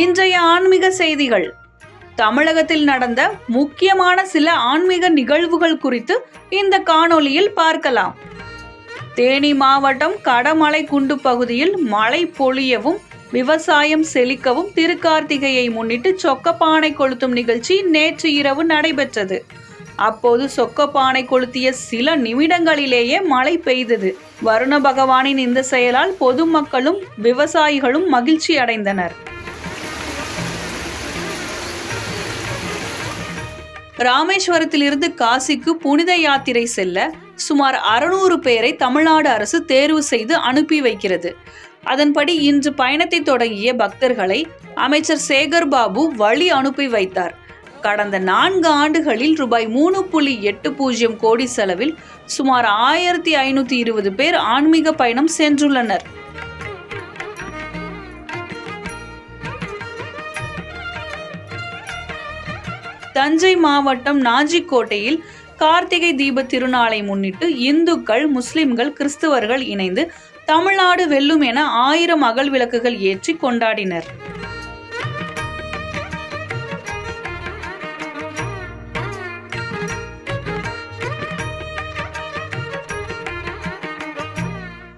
இன்றைய ஆன்மீக செய்திகள். தமிழகத்தில் நடந்த முக்கியமான சில ஆன்மீக நிகழ்வுகள் குறித்து இந்த காணொளியில் பார்க்கலாம். தேனி மாவட்டம் கடமலை குண்டு பகுதியில் மழை பொழியவும் விவசாயம் செழிக்கவும் திருக்கார்த்திகையை முன்னிட்டு சொக்கப்பானை கொளுத்தும் நிகழ்ச்சி நேற்று இரவு நடைபெற்றது. அப்போது சொக்கப்பானை கொளுத்திய சில நிமிடங்களிலேயே மழை பெய்தது. வருண பகவானின் இந்த செயலால் பொதுமக்களும் விவசாயிகளும் மகிழ்ச்சி அடைந்தனர் ராமேஸ்வரத்திலிருந்து காசிக்கு புனித யாத்திரை செல்ல சுமார் அறுநூறு பேரை தமிழ்நாடு அரசு தேர்வு செய்து அனுப்பி வைக்கிறது. அதன்படி இன்று பயணத்தை தொடங்கிய பக்தர்களை அமைச்சர் சேகர் பாபு வழி அனுப்பி வைத்தார். கடந்த நான்கு ஆண்டுகளில் ரூபாய் மூணு புள்ளி எட்டு பூஜ்ஜியம் கோடி செலவில் சுமார் ஆயிரத்தி ஐநூத்தி இருபது பேர் ஆன்மீக பயணம் சென்றுள்ளனர். தஞ்சை மாவட்டம் நாஜிக்கோட்டையில் கார்த்திகை தீப திருநாளை முன்னிட்டு இந்துக்கள் முஸ்லிம்கள் கிறிஸ்தவர்கள் இணைந்து தமிழ்நாடு வெல்லும் என ஆயிரம் அகல் விளக்குகள் ஏற்றி கொண்டாடினர்.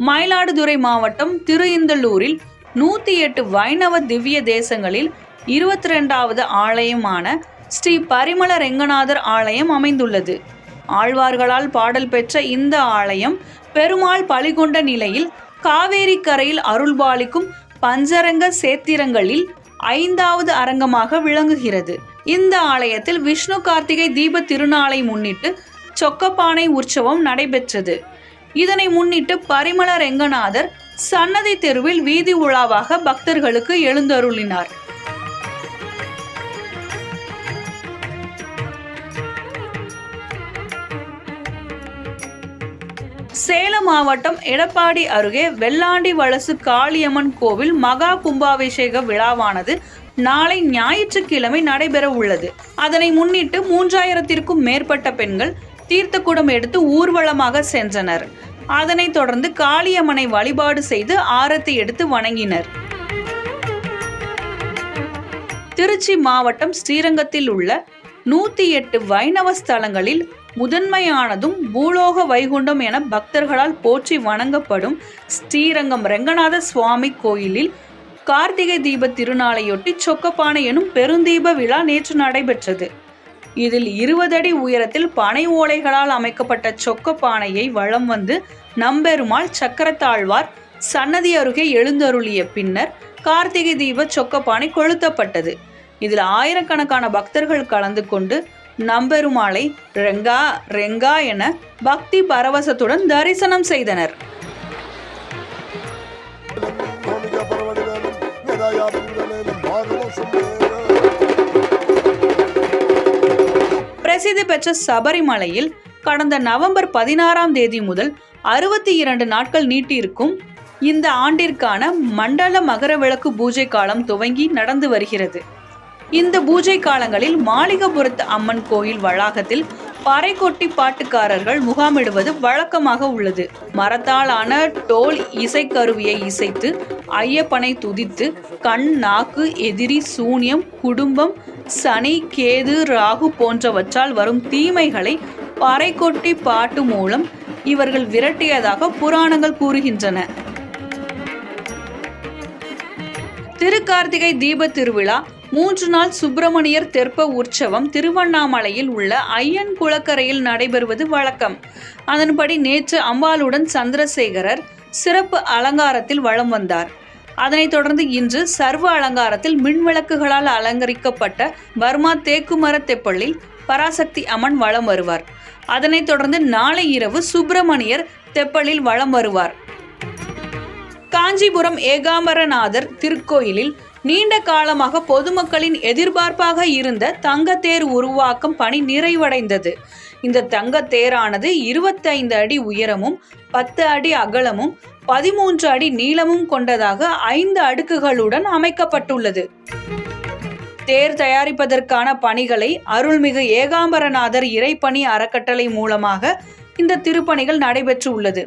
மயிலாடுதுறை மாவட்டம் திரு இந்தலூரில் நூத்தி எட்டு வைணவ திவ்ய தேசங்களில் இருபத்தி ரெண்டாவது ஆலயமான ஸ்ரீ பரிமள ரெங்கநாதர் ஆலயம் அமைந்துள்ளது. ஆழ்வார்களால் பாடல் பெற்ற இந்த ஆலயம் பெருமாள் பலிகொண்ட நிலையில் காவேரி கரையில் அருள்பாலிக்கும் பஞ்சரங்க சேத்திரங்களில் ஐந்தாவது அரங்கமாக விளங்குகிறது. இந்த ஆலயத்தில் விஷ்ணு கார்த்திகை தீப திருநாளை முன்னிட்டு சொக்கப்பானை உற்சவம் நடைபெற்றது. இதனை முன்னிட்டு பரிமள ரெங்கநாதர் சன்னதி தெருவில் வீதி உலாவாக பக்தர்களுக்கு எழுந்தருளினார். சேலம் மாவட்டம் எடப்பாடி அருகே வெள்ளாண்டி வலசு காளியம்மன் கோவில் மகா கும்பாபிஷேக விழாவானது நாளை ஞாயிற்றுக்கிழமை நடைபெற உள்ளது. அதனை முன்னிட்டு மூன்றாயிரத்திற்கும் மேற்பட்ட பெண்கள் தீர்த்தக்குடம் எடுத்து ஊர்வலமாக சென்றனர். அதனைத் தொடர்ந்து காளியம்மனை வழிபாடு செய்து ஆரத்தி எடுத்து வணங்கினர். திருச்சி மாவட்டம் ஸ்ரீரங்கத்தில் உள்ள நூத்தி எட்டு வைணவ ஸ்தலங்களில் முதன்மையானதும் பூலோக வைகுண்டம் என பக்தர்களால் போற்றி வணங்கப்படும் ஸ்ரீரங்கம் ரெங்கநாத சுவாமி கோயிலில் கார்த்திகை தீப திருநாளையொட்டி சொக்கப்பானை எனும் பெருந்தீப விழா நேற்று நடைபெற்றது. இதில் இருபது அடி உயரத்தில் பனை ஓலைகளால் அமைக்கப்பட்ட சொக்க பானையை வளம் வந்து நம்பெருமாள் சக்கரத்தாழ்வார் சன்னதி அருகே எழுந்தருளிய பின்னர் கார்த்திகை தீப சொக்கப்பானை கொளுத்தப்பட்டது. இதில் ஆயிரக்கணக்கான பக்தர்கள் கலந்து கொண்டு நம்பெருமாளை ரெங்கா ரெங்கா என பக்தி பரவசத்துடன் தரிசனம் செய்தனர். பிரசித்தி பெற்ற சபரிமலையில் கடந்த நவம்பர் பதினாறாம் தேதி முதல் அறுபத்தி இரண்டு நாட்கள் நீட்டிருக்கும் இந்த ஆண்டிற்கான மண்டல மகர விளக்கு பூஜை காலம் துவங்கி நடந்து வருகிறது. இந்த பூஜை காலங்களில் மாளிகபுரத்து அம்மன் கோயில் வளாகத்தில் பறைகொட்டி பாட்டுக்காரர்கள் முகாமிடுவது வழக்கமாக உள்ளது. மரத்தாலான டோல் இசைக்கருவியை இசைத்து ஐயப்பனை துதித்து கண் நாக்கு எதிரி சூனியம் குடும்பம் சனி கேது ராகு போன்றவற்றால் வரும் தீமைகளை பறைகொட்டி பாட்டு மூலம் இவர்கள் விரட்டியதாக புராணங்கள் கூறுகின்றன. திருக்கார்த்திகை தீப திருவிழா மூன்று நாள் சுப்பிரமணியர் தெற்ப உற்சவம் திருவண்ணாமலையில் உள்ள ஐயன் குளக்கரையில் நடைபெறுவது வழக்கம். அதன்படி நேற்று அம்பாளுடன் சந்திரசேகரர் சிறப்பு அலங்காரத்தில் வலம் வந்தார். அதனைத் தொடர்ந்து இன்று சர்வ அலங்காரத்தில் மின்விளக்குகளால் அலங்கரிக்கப்பட்ட பர்மா தேக்குமர தெப்பலில் பராசக்தி அம்மன் வலம் வருவார். அதனைத் தொடர்ந்து நாளை இரவு சுப்பிரமணியர் தெப்பலில் வலம் வருவார். காஞ்சிபுரம் ஏகாம்பரநாதர் திருக்கோயிலில் நீண்ட காலமாக பொதுமக்களின் எதிர்பார்ப்பாக இருந்த தங்கத்தேர் உருவாக்கும் பணி நிறைவடைந்தது. இந்த தங்கத்தேரானது இருபத்தைந்து அடி உயரமும் பத்து அடி அகலமும் பதிமூன்று அடி நீளமும் கொண்டதாக ஐந்து அடுக்குகளுடன் அமைக்கப்பட்டுள்ளது. தேர் தயாரிப்பதற்கான பணிகளை அருள்மிகு ஏகாம்பரநாதர் இறைப்பணி அறக்கட்டளை மூலமாக இந்த திருப்பணிகள் நடைபெற்று உள்ளது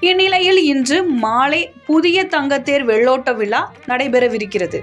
இந்நிலையில் இன்று மாலை புதிய தங்கத்தேர் வெள்ளோட்ட விழா நடைபெறவிருக்கிறது.